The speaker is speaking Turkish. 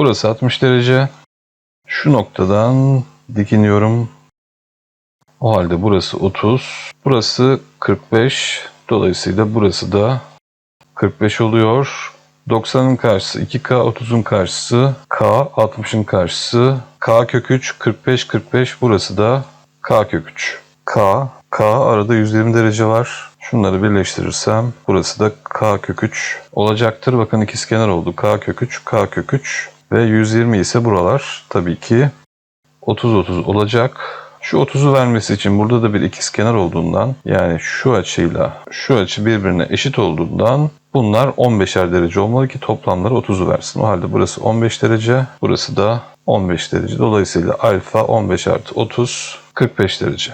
Burası 60 derece. Şu noktadan dikiniyorum. O halde burası 30. Burası 45. Dolayısıyla burası da 45 oluyor. 90'ın karşısı 2K, 30'un karşısı K, 60'ın karşısı K kök 3, 45, 45 burası da K kök 3. K, K arada 120 derece var. Şunları birleştirirsem burası da K kök 3 olacaktır. Bakın ikizkenar oldu. K kök 3, K kök 3 ve 120 ise buralar tabii ki 30-30 olacak. Şu 30'u vermesi için burada da bir ikizkenar olduğundan yani şu açıyla şu açı birbirine eşit olduğundan bunlar 15'er derece olmalı ki toplamları 30'u versin. O halde burası 15 derece, burası da 15 derece. Dolayısıyla alfa 15 artı 30 45 derece.